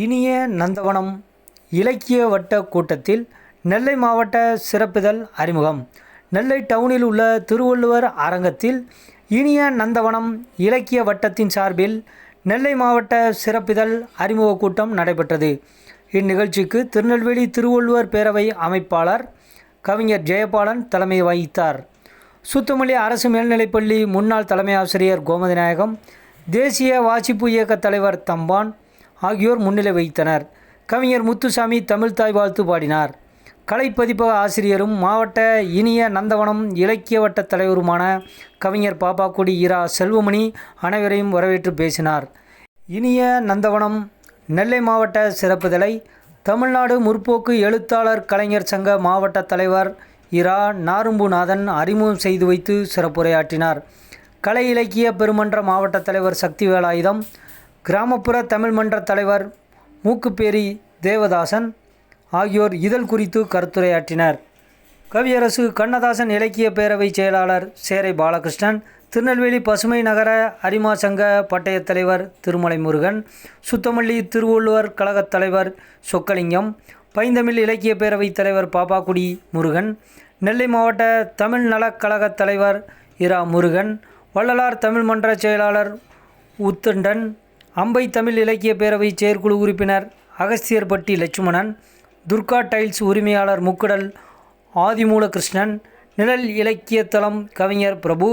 இனிய நந்தவனம் இலக்கிய வட்ட கூட்டத்தில் நெல்லை மாவட்ட சிறப்பிதழ் அறிமுகம். நெல்லை டவுனில் உள்ள திருவள்ளுவர் அரங்கத்தில் இனிய நந்தவனம் இலக்கிய வட்டத்தின் சார்பில் நெல்லை மாவட்ட சிறப்பிதழ் அறிமுக கூட்டம் நடைபெற்றது. இந்நிகழ்ச்சிக்கு திருநெல்வேலி திருவள்ளுவர் பேரவை அமைப்பாளர் கவிஞர் ஜெயபாலன் தலைமை வகித்தார். சுத்தமல்லி அரசு மேல்நிலைப்பள்ளி முன்னாள் தலைமை ஆசிரியர் கோமதிநாயகம் தேசிய வாசிப்பு இயக்க தலைவர் தம்பான் ஆகியோர் முன்னிலை வைத்தனர் கவிஞர் முத்துசாமி தமிழ்தாய் வாழ்த்து பாடினார். கலைப்பதிப்பக ஆசிரியரும் மாவட்ட இனிய நந்தவனம் இலக்கிய வட்ட தலைவருமான கவிஞர் பாப்பாக்குடி இரா செல்வமணி அனைவரையும் வரவேற்று பேசினார். இனிய நந்தவனம் நெல்லை மாவட்ட சிறப்புதலை தமிழ்நாடு முற்போக்கு எழுத்தாளர் கலைஞர் சங்க மாவட்ட தலைவர் இரா நாரும்புநாதன் அறிமுகம் செய்து வைத்து சிறப்புரையாற்றினார். கலை இலக்கிய பெருமன்ற மாவட்ட தலைவர் சக்திவேலாயுதம் கிராமப்புற தமிழ் மன்ற தலைவர் மூக்குப்பேரி தேவதாசன் ஆகியோர் இதழ் குறித்து கருத்துரையாற்றினர். கவியரசு கண்ணதாசன் இலக்கிய பேரவை செயலாளர் சேரை பாலகிருஷ்ணன் திருநெல்வேலி பசுமை நகர அரிமா சங்க பட்டய தலைவர் திருமலை முருகன் சுத்தமல்லி திருவள்ளுவர் கழகத் தலைவர் சொக்கலிங்கம் பைந்தமிழ் இலக்கிய பேரவை தலைவர் பாப்பாக்குடி முருகன் நெல்லை மாவட்ட தமிழ் நலக் கழகத் தலைவர் இரா முருகன் வள்ளலார் தமிழ் மன்ற செயலாளர் உத்தண்டன் அம்பை தமிழ் இலக்கிய பேரவை செயற்குழு உறுப்பினர் அகஸ்தியர்பட்டி லட்சுமணன் துர்கா டைல்ஸ் உரிமையாளர் முக்குடல் ஆதிமூலகிருஷ்ணன் நிழல் இலக்கியத்தலம் கவிஞர் பிரபு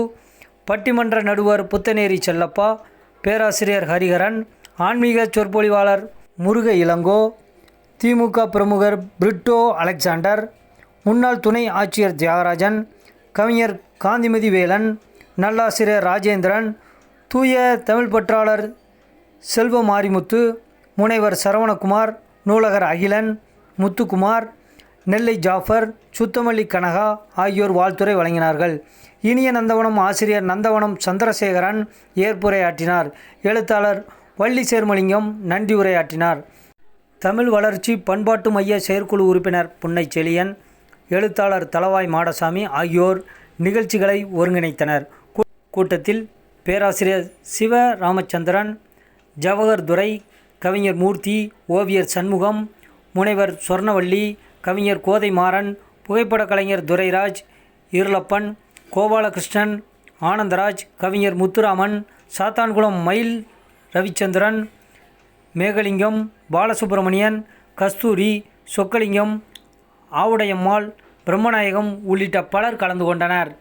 பட்டிமன்ற நடுவர் புத்தநேரி செல்லப்பா பேராசிரியர் ஹரிஹரன் ஆன்மீக சொற்பொழிவாளர் முருக இளங்கோ திமுக பிரமுகர் பிரிட்டோ அலெக்சாண்டர் முன்னாள் துணை ஆட்சியர் தியாகராஜன் கவிஞர் காந்திமதி வேலன் நல்லாசிரியர் ராஜேந்திரன் தூய தமிழ் பற்றாளர் செல்வ மாரிமுத்து முனைவர் சரவணகுமார் நூலகர் அகிலன் முத்துக்குமார் நெல்லை ஜாஃபர் சுத்தமல்லி கனகா ஆகியோர் வாழ்த்துரை வழங்கினார்கள். இனிய நந்தவனம் ஆசிரியர் நந்தவனம் சந்திரசேகரன் ஏற்புரையாற்றினார். எழுத்தாளர் வள்ளி சேர்மலிங்கம் நன்றி உரையாற்றினார். தமிழ் வளர்ச்சி பண்பாட்டு மைய செயற்குழு உறுப்பினர் புன்னை செழியன் எழுத்தாளர் தளவாய் மாடசாமி ஆகியோர் நிகழ்ச்சிகளை ஒருங்கிணைத்தனர். கூ- கூட்டத்தில் பேராசிரியர் சிவ ராமச்சந்திரன் ஜவஹர் துரை கவிஞர் மூர்த்தி ஓவியர் சண்முகம் முனைவர் சொர்ணவள்ளி கவிஞர் கோதை மாறன் புகைப்படக் கலைஞர் துரைராஜ் இருளப்பன் கோபாலகிருஷ்ணன் ஆனந்தராஜ் கவிஞர் முத்துராமன் சாத்தான்குளம் மயில் ரவிச்சந்திரன் மேகலிங்கம் பாலசுப்பிரமணியன் கஸ்தூரி சொக்கலிங்கம் ஆவுடையம்மாள் பிரம்மநாயகம் உள்ளிட்ட பலர் கலந்து கொண்டனர்.